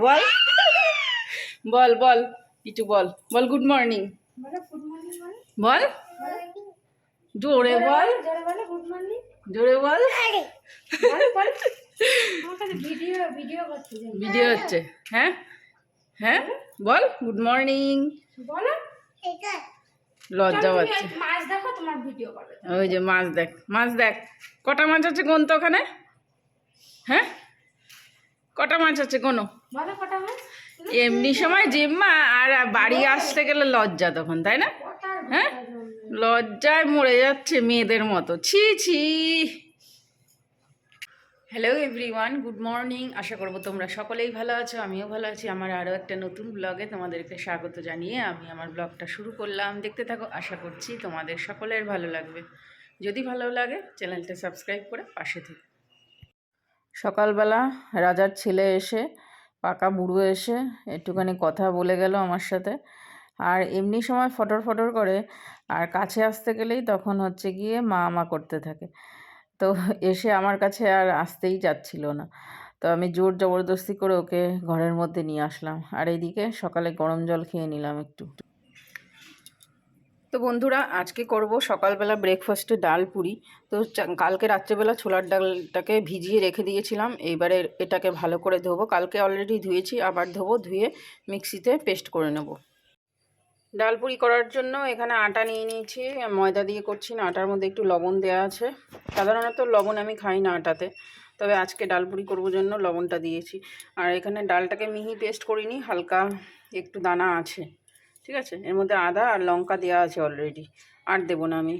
বল। বল বল কিছু বল। বল good morning বলো জোরে বল। জোরে বলো ভিডিও হচ্ছে হ্যাঁ? হ্যাঁ? বল। গুড মর্নিং বলো। লজ্জা পাচ্ছে। ওই যে মাছ দেখ মাছ দেখ। কটা মাছ আছে কোন তো ওখানে? হ্যাঁ? কটা মাছ আছে কোনো এমনি সময় জিম্মা আর বাড়ি আসতে গেলে লজ্জা তখন তাই না? হ্যাঁ? লজ্জায় মরে যাচ্ছে মেয়েদের মতো। ছি ছি। হ্যালো এভরিওয়ান গুড মর্নিং আশা করব তোমরা সকলেই ভালো আছো আমিও ভালো আছি। আমার আরও একটা নতুন ব্লগে তোমাদেরকে স্বাগত জানিয়ে আমি আমার ব্লগটা শুরু করলাম। দেখতে থাকো আশা করছি তোমাদের সকলের ভালো লাগবে। যদি ভালো লাগে চ্যানেলটা সাবস্ক্রাইব করে পাশে থেকে। সকালবেলা রাজার ছেলে এসে, পাকা বুড়ো এসে একটুখানি কথা বলে গেল আমার সাথে। আর এমনি সময় ফটর ফটর করে, আর কাছে আসতে গেলেই তখন হচ্ছে গিয়ে মা মা করতে থাকে। তো এসে আমার কাছে আর আসতেই যাচ্ছিল না। তো আমি জোর জবরদস্তি করে ওকে ঘরের মধ্যে নিয়ে আসলাম। আর এইদিকে সকালে গরম জল খেয়ে নিলাম একটু। তো বন্ধুরা, আজকে করব সকালবেলা ব্রেকফাস্টে ডাল পুরি। তো কালকে রাত্রেবেলা ছোলার ডালটাকে ভিজিয়ে রেখে দিয়েছিলাম। এইবারে এটাকে ভালো করে ধোবো। কালকে অলরেডি ধুয়েছি, আবার ধোবো, ধুয়ে মিক্সিতে পেস্ট করে নেব। ডাল পুরি করার জন্য এখানে আটা নিয়ে নিয়েছি, ময়দা দিয়ে করছি না, আটার মধ্যে একটু লবণ দেওয়া আছে। সাধারণত লবণ আমি খাই না আটাতে, তবে আজকে ডাল পুরি করব জন্য লবণটা দিয়েছি। আর এখানে ডালটাকে মিহি পেস্ট করিনি হালকা একটু দানা আছে। ঠিক আছে? এর মধ্যে আদা আর লঙ্কা দেওয়া আছে অলরেডি আর দেবো না আমি।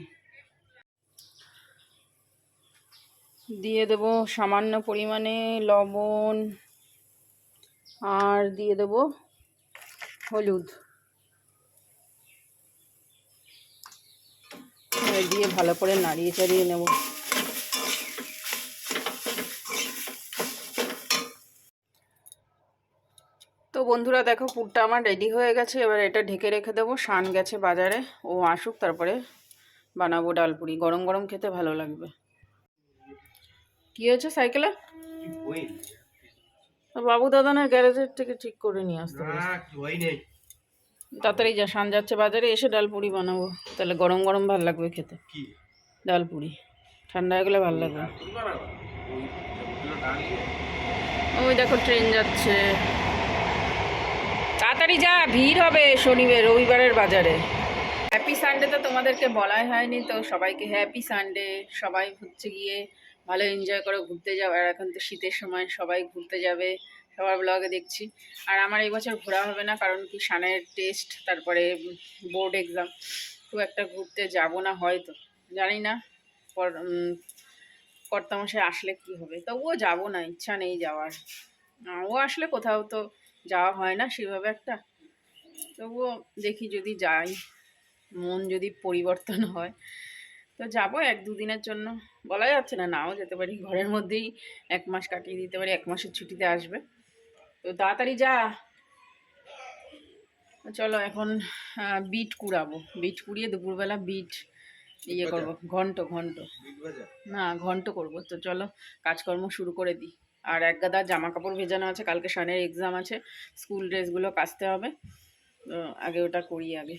দিয়ে দেব সামান্য পরিমাণে লবণ। আর দিয়ে দেব হলুদ। দিয়ে ভালো করে নাড়িয়ে চাড়িয়ে নেব। বন্ধুরা দেখো পুরটা আমার রেডি হয়ে গেছে। এবার এটা ঢেকে রেখে দেবো। শান গেছে বাজারে। ও আসুক তারপরে বানাবো ডালপুরি গরম গরম খেতে ভালো লাগবে। কি হয়েছে সাইকেলে? বাবু দাদানের গ্যারেজের থেকে ঠিক করে নিয়ে আসতে তাড়াতাড়ি যা শান যাচ্ছে বাজারে এসে ডালপুরি বানাবো। তাহলে গরম গরম ভালো লাগবে খেতে। ডালপুরি ঠান্ডা হয়ে গেলে ভালো লাগবে। ওই দেখো ট্রেন যাচ্ছে। তাড়াতাড়ি যা ভিড় হবে শনিবার, রবিবারের বাজারে। হ্যাপি সানডে তো তোমাদেরকে বলাই হয়নি, তো সবাইকে হ্যাপি সানডে সবাই হচ্ছে গিয়ে ভালো এনজয় করে, ঘুরতে যাবে আর এখন তো শীতের সময়, সবাই ঘুরতে যাবে। সবার ব্লগে দেখছি। আর আমার এই বছর ঘোরা হবে না, কারণ কি সানের টেস্ট তারপরে বোর্ড এক্সাম খুব একটা ঘুরতে যাব না হয়তো। জানি না কর্তামশাই আসলে কি হবে। তবুও যাব না, ইচ্ছা নেই যাওয়ার। ও আসলে কোথাও তো যাওয়া হয় না সেভাবে একটা। তবুও দেখি যদি যাই মন যদি পরিবর্তন হয়। তো যাব এক দুদিনের জন্য। বলা যাচ্ছে না নাও যেতে পারি। ঘরের মধ্যেই এক মাস কাটিয়ে দিতে পারি এক মাসের ছুটিতে আসবে। তো তাড়াতাড়ি যা। চলো এখন বিট কুড়াবো। বিট কুড়িয়ে দুপুরবেলা বিট ইয়ে করব ঘন্ট ঘন্ট। না ঘন্ট করব। তো চলো কাজকর্ম শুরু করে দিই। আর এক গাদা জামা কাপড় ভেজানো আছে, কালকে সানের এক্সাম আছে স্কুল ড্রেসগুলো কাচতে হবে। আগে ওটা করি আগে।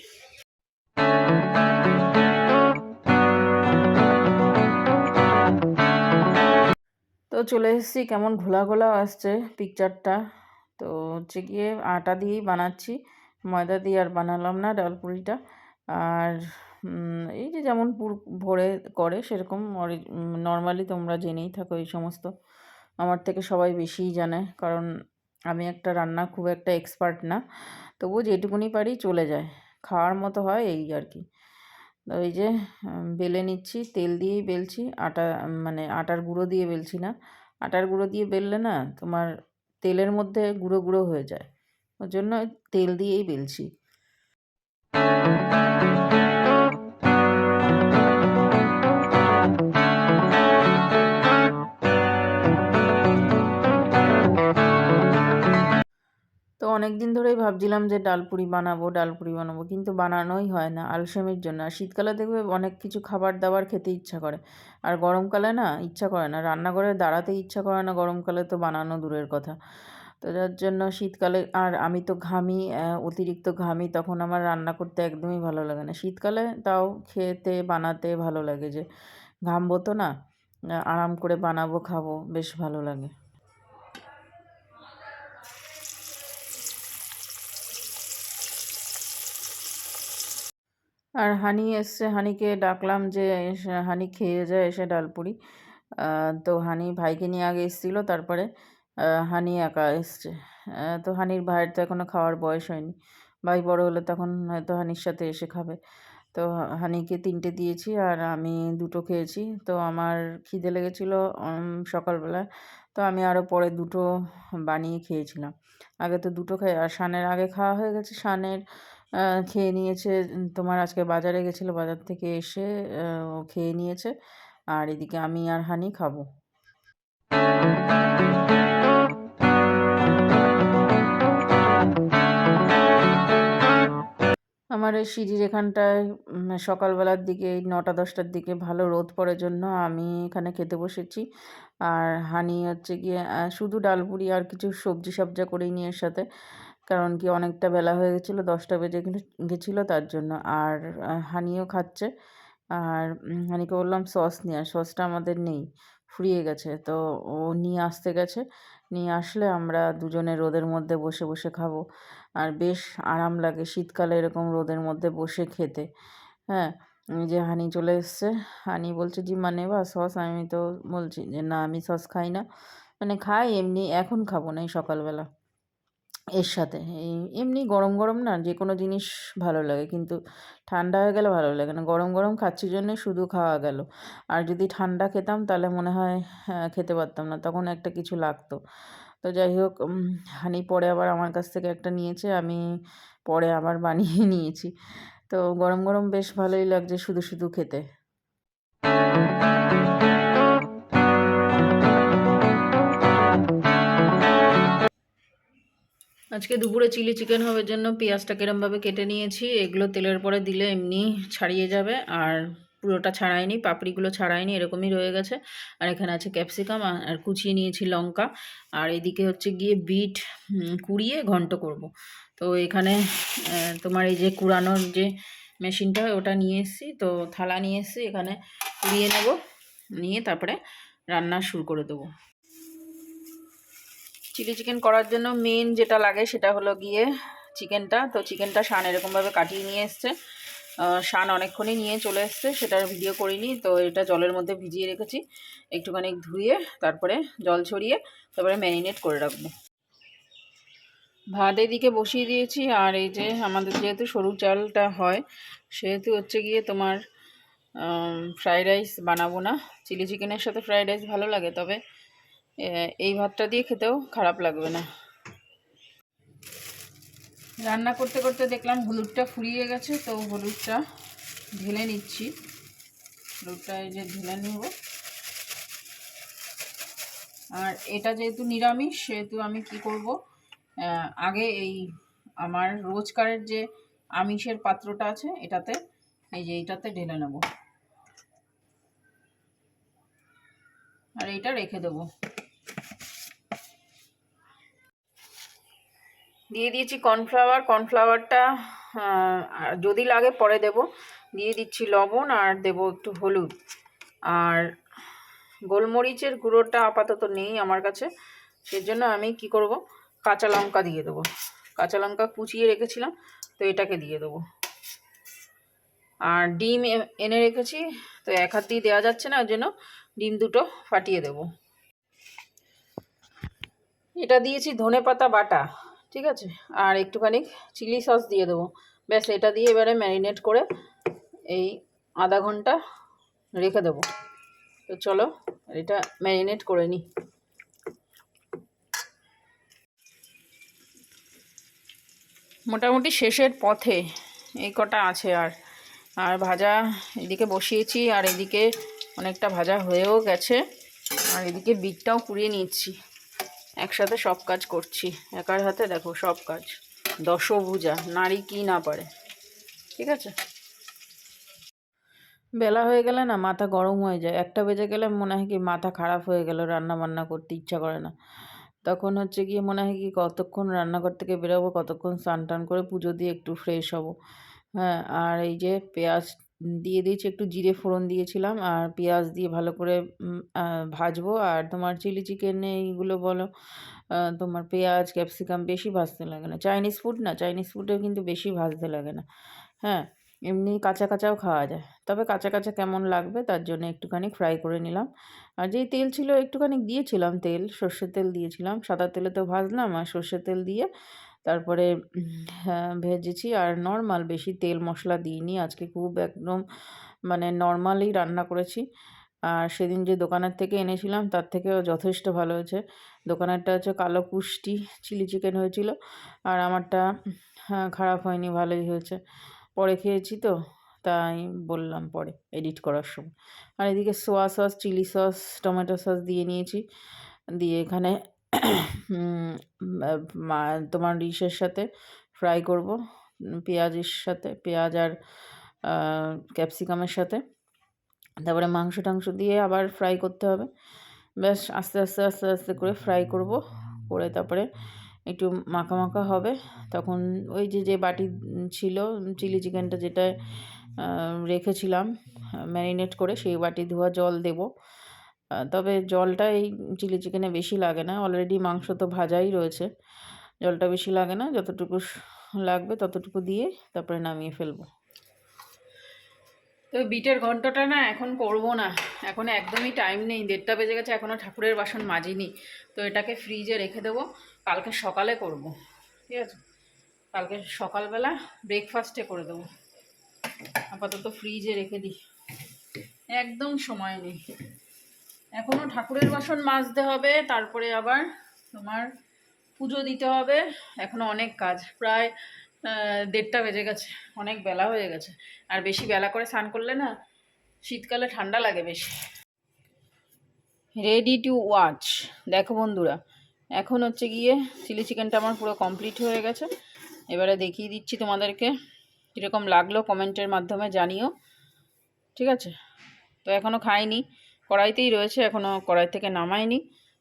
তো চলে এসেছি, কেমন ঘোলা ঘোলা আসছে পিকচারটা তো হচ্ছে গিয়ে আটা দিয়েই বানাচ্ছি, ময়দা দিয়ে আর বানালাম না ডাল পুরিটা। আর এই যে যেমন পুর, ভরে করে সেরকম নর্মালি তোমরা জেনেই থাকো এই সমস্ত। আমার থেকে সবাই বেশিই জানে। কারণ আমি একটা রান্না খুব একটা এক্সপার্ট না। তবুও যেটুকুনি পারি চলে যায়। খাওয়ার মতো হয় এই আর কি। এই যে বেলে নিচ্ছি, তেল দিয়েই বেলছি, আটা মানে আটার গুঁড়ো দিয়ে বেলছি না। আটার গুঁড়ো দিয়ে বেললে না তোমার তেলের মধ্যে গুঁড়ো গুঁড়ো হয়ে যায়। ওর জন্য তেল দিয়েই বেলছি। তো অনেক দিন ধরেই ভাবছিলাম যে ডালপুরি বানাবো ডালপুরি বানাবো, কিন্তু বানানোই হয় না আলসেমির জন্য। আর শীতকালে দেখবে অনেক কিছু খাবার দাবার খেতে ইচ্ছা করে। আর গরমকালে না ইচ্ছা করে না। রান্নাঘরে দাঁড়াতে ইচ্ছা করে না গরমকালে তো বানানো দূরের কথা। তো যার জন্য শীতকালে আর আমি তো ঘামি অতিরিক্ত ঘামি তখন আমার রান্না করতে একদমই ভালো লাগে না। শীতকালে তাও খেতে, বানাতে ভালো লাগে যে ঘামবো তো না আরাম করে বানাবো, খাব, বেশ ভালো লাগে। আর হানি এসছে হানিকে ডাকলাম যে হানি খেয়ে যায় এসে ডালপুরি। তো হানি ভাইকে নিয়ে আগে এসেছিল তারপরে হানি একা এসছে। তো হানির ভাইয়ের তো এখনও খাওয়ার বয়স হয়নি। ভাই বড় হলে তখন হয়তো হানির সাথে এসে খাবে। তো হানিকে তিনটে দিয়েছি আর আমি দুটো খেয়েছি। তো আমার খিদে লেগেছিলো সকালবেলা। তো আমি আরও পরে দুটো বানিয়ে খেয়েছিলাম। আগে তো দুটো খাই আর শানের আগে খাওয়া হয়ে গেছে। আহ, খেয়ে নিয়েছে। তোমার আজকে বাজারে গেছিল, বাজার থেকে এসে ও খেয়ে নিয়েছে। আর এদিকে আমি আর হানি খাব। আমার এই সিঁড়ির এখানটায় সকালবেলার দিকে, এই নটা দশটার দিকে ভালো রোদ পড়ার জন্য আমি এখানে খেতে বসেছি। আর হানি হচ্ছে গিয়ে শুধু ডালপুরি আর কিছু সবজি সবজা করেই নিয়ে এর সাথে। কারণ কি অনেকটা বেলা হয়ে গেছিল, দশটা বেজে গেছিল তার জন্য। আর হানিও খাচ্ছে। আর হানিকে বললাম সস নিয়ে সসটা আমাদের নেই, ফুরিয়ে গেছে। তো ও নিয়ে আসতে গেছে। নিয়ে আসলে আমরা দুজনে রোদের মধ্যে বসে বসে খাব। আর বেশ আরাম লাগে শীতকালে এরকম রোদের মধ্যে বসে খেতে। হ্যাঁ যে হানি চলে এসছে। হানি বলছে, জি মানে বা সস? আমি তো বলছি যে, না, আমি সস খাই না। মানে খাই, এমনি এখন খাব না এই সকালবেলা। এর সাথে। এই এমনি গরম গরম না যে কোনো জিনিস ভালো লাগে কিন্তু ঠান্ডা হয়ে গেলে ভালো লাগে না। গরম গরম খাচ্ছি জন্যে শুধু খাওয়া গেল। আর যদি ঠান্ডা খেতাম তাহলে মনে হয় আহ, খেতে পারতাম না। তখন একটা কিছু লাগতো। তো যাই হোক হানি পরে আবার আমার কাছ থেকে একটা নিয়েছে আমি পরে আবার বানিয়ে নিয়েছি। তো গরম গরম বেশ ভালোই লাগছে শুধু শুধু খেতে। আজকে দুপুরে চিলি চিকেন হওয়ার জন্য পেঁয়াজটা কিরমভাবে কেটে নিয়েছি। এগুলো তেলের পরে দিলে এমনি ছাড়িয়ে যাবে, আর পুরোটা ছাড়াইনি পাপড়িগুলো ছাড়াইনি এরকমই রয়ে গেছে। আর এখানে আছে ক্যাপসিকাম, আর কুচিয়ে নিয়েছি লঙ্কা। আর এদিকে হচ্ছে গিয়ে বিট কুড়িয়ে ঘন্ট করব। তো এখানে তোমার এই যে কুড়ানোর যে মেশিনটা হয় ওটা নিয়ে এসেছি। তো থালা নিয়ে এসেছি, এখানে কুড়িয়ে নেব, নিয়ে তারপরে রান্না শুরু করে দেবো। চিলি চিকেন করার জন্য মেন যেটা লাগে সেটা হলো গিয়ে চিকেনটা। তো চিকেনটা শান এরকমভাবে কাটিয়ে নিয়ে এসছে। শান অনেকক্ষণই নিয়ে চলে এসছে সেটার ভিডিও করিনি। তো এটা জলের মধ্যে ভিজিয়ে রেখেছি, একটুখানি ধুয়ে, তারপরে জল ছড়িয়ে, তারপরে ম্যারিনেট করে রাখব। ভাত এদিকে বসিয়ে দিয়েছি, আর এই যে আমাদের যেহেতু সরু চালটা হয়, সেহেতু হচ্ছে গিয়ে তোমার ফ্রাইড রাইস বানাবো না। চিলি চিকেনের সাথে ফ্রাইড রাইস ভালো লাগে, তবে এই ভাতটা দিয়ে খেতেও খারাপ লাগবে না। রান্না করতে করতে দেখলাম হলুদটা ফুরিয়ে গেছে, তো হলুদটা ঢেলে নিচ্ছি। হলুদটা এই যে ঢেলে নেব। আর এটা যেহেতু নিরামিষ, সেহেতু আমি কি করব? আগে এই আমার রোজকারের যে আমিষের পাত্রটা আছে, এটাতে, এই যে এইটাতে ঢেলে নেব। আর এইটা রেখে দেবো। দিয়ে দিয়েছি কর্নফ্লাওয়ার, কর্নফ্লাওয়ারটা যদি লাগে পরে দেব। দিয়ে দিচ্ছি লবণ আর দেব একটু হলুদ। আর গোলমরিচের গুঁড়োটা আপাতত নেই আমার কাছে। সেজন্য আমি কি করব? কাঁচা লঙ্কা দিয়ে দেবো। কাঁচা লঙ্কা কুচিয়ে রেখেছিলাম, তো এটাকে দিয়ে দেবো। আর ডিম এনে রেখেছি, তো এক হাত দিয়ে দেওয়া যাচ্ছে না, ওই জন্য ডিম দুটো ফাটিয়ে দেবো। এটা দিয়েছি ধনে পাতা বাটা। ঠিক আছে? আর একটুখানি চিলি সস দিয়ে দেবো। ব্যাস, এটা দিয়ে এবারে ম্যারিনেট করে এই আধা ঘণ্টা রেখে দেবো। তো চলো এটা ম্যারিনেট করে নিই। মোটামুটি শেষের পথে এই কটা আছে আর। আর ভাজা এদিকে বসিয়েছি, আর এদিকে অনেকটা ভাজা হয়েও গেছে। আর এদিকে বিটটাও কুড়িয়ে নিচ্ছি একসাথে সব কাজ করছি। একার হাতে দেখো সব কাজ। দশভুজা, নারী কি না পারে। ঠিক আছে? বেলা হয়ে গেলে না মাথা গরম হয়ে যায়। একটা বেজে গেলে মনে হয় কি মাথা খারাপ হয়ে গেল রান্না বান্না করতে ইচ্ছা করে না। তখন হচ্ছে গিয়ে মনে হয় কি কতক্ষণ রান্নাঘর থেকে বেরোবো, কতক্ষণ স্নান টান করে পুজো দিয়ে একটু ফ্রেশ হব। হ্যাঁ আর এই যে পেঁয়াজ দিয়ে দিয়েছি, একটু জিরে ফোড়ন দিয়েছিলাম আর পেঁয়াজ দিয়ে ভালো করে ভাজবো। আর তোমার চিলি চিকেন এইগুলো বলো তোমার পেঁয়াজ, ক্যাপসিকাম বেশি ভাজতে লাগে না। চাইনিজ ফুড না, চাইনিজ ফুডেও কিন্তু বেশি ভাজতে লাগে না। হ্যাঁ এমনি কাঁচা কাঁচাও খাওয়া যায়। তবে কাঁচা কাঁচা কেমন লাগবে তার জন্য একটুখানি ফ্রাই করে নিলাম। আর যেই তেল ছিল একটুখানি দিয়েছিলাম তেল, সর্ষের তেল দিয়েছিলাম। সাদা তেলে তো ভাজলাম আর সর্ষের তেল দিয়ে তারপরে ভেজেছি আর নর্মাল বেশি তেল মশলা দিইনি। আজকে খুব একদম মানে নর্মালি রান্না করেছি। আর সেদিন যে দোকানের থেকে এনেছিলাম, তার থেকেও যথেষ্ট ভালো হয়েছে। দোকানেরটা হচ্ছে কালো কুষ্টি চিলি চিকেন হয়েছিল। আর আমারটা খারাপ হয়নি, ভালোই হয়েছে। পরে খেয়েছি তো, তাই বললাম পরে এডিট করার সময়। আর এদিকে soya sauce chilli sauce tomato sauce দিয়ে নিয়েছি। দিয়ে এখানে তোমার ডিশের সাথে ফ্রাই করব পেঁয়াজের সাথে, পেঁয়াজ আর ক্যাপসিকামের সাথে। তারপরে মাংস টাংস দিয়ে আবার ফ্রাই করতে হবে। ব্যাস, আস্তে আস্তে আস্তে আস্তে করে ফ্রাই করব। করে তারপরে একটু মাখা মাখা হবে। তখন ওই যে যে বাটি ছিল চিলি চিকেনটা যেটা রেখেছিলাম ম্যারিনেট করে সেই বাটি ধোয়া জল দেব। তবে জলটা এই চিলি চিকেনে বেশি লাগে না। অলরেডি মাংস তো ভাজাই রয়েছে। জলটা বেশি লাগে না। যতটুকু লাগবে ততটুকু দিয়ে তারপরে নামিয়ে ফেলব। তো বিটের ঘন্টটা না এখন করব না। এখন একদমই টাইম নেই। দেড়টা বেজে গেছে এখনও ঠাকুরের বাসন মাজিনি। তো এটাকে ফ্রিজে রেখে দেবো। কালকে সকালে করব। ঠিক আছে? কালকে সকালবেলা ব্রেকফাস্টে করে দেবো। আপাতত ফ্রিজে রেখে দিই। একদম সময় নেই। এখনও ঠাকুরের বাসন মাজতে হবে, তারপরে আবার তোমার পুজো দিতে হবে। এখনও অনেক কাজ, প্রায় দেড়টা বেজে গেছে, অনেক বেলা হয়ে গেছে। আর বেশি বেলা করে স্নান করলে না, শীতকালে ঠান্ডা লাগে বেশি। রেডি টু ওয়াচ দেখো বন্ধুরা, এখন হচ্ছে গিয়ে চিলি চিকেনটা আমার পুরো কমপ্লিট হয়ে গেছে। এবারে দেখিয়ে দিচ্ছি তোমাদেরকে, কীরকম লাগল কমেন্টের মাধ্যমে জানিও। ঠিক আছে? তো এখনও খাইনি। কড়াইতেই রয়েছে এখনও কড়াই থেকে নামাইনি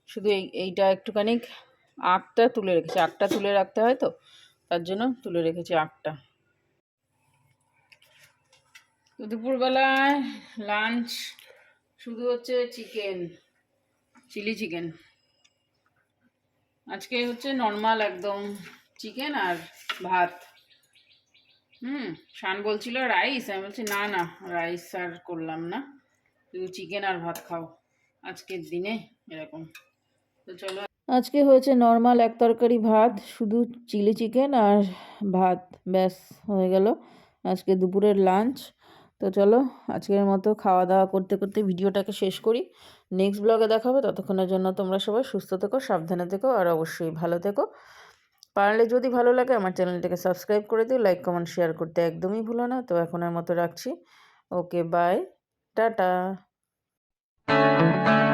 শুধু এই, এইটা একটুখানি আঁকটা তুলে রেখেছি। আঁকটা তুলে রাখতে হয় তো, তার জন্য তুলে রেখেছি আঁকটা তো দুপুরবেলায় লাঞ্চ শুধু হচ্ছে চিকেন চিলি চিকেন আজকে হচ্ছে নর্মাল একদম চিকেন আর ভাত। হুম শান বলছিল রাইস আমি বলছি, না না রাইস আর করলাম না। শুধু চিকেন আর ভাত খাও। আজকের দিনে এরকম। তো চলো। আজকে হয়েছে নর্মাল এক তরকারি ভাত, শুধু চিলি চিকেন আর ভাত, ব্যাস, হয়ে গেল। আজকে দুপুরের লাঞ্চ তো চলো, আজকের মতো খাওয়া দাওয়া করতে করতে ভিডিওটাকে শেষ করি। নেক্সট ব্লগে দেখাবো। ততক্ষণের জন্য তোমরা সবাই সুস্থ থেকো, সাবধানে থেকো আর অবশ্যই ভালো থেকো। পারলে যদি ভালো লাগে, আমার চ্যানেলটাকে সাবস্ক্রাইব করে দিও লাইক কমেন্ট শেয়ার করতে একদমই ভুলো না। তো এখনের মতো রাখছি। Okay bye tata. Música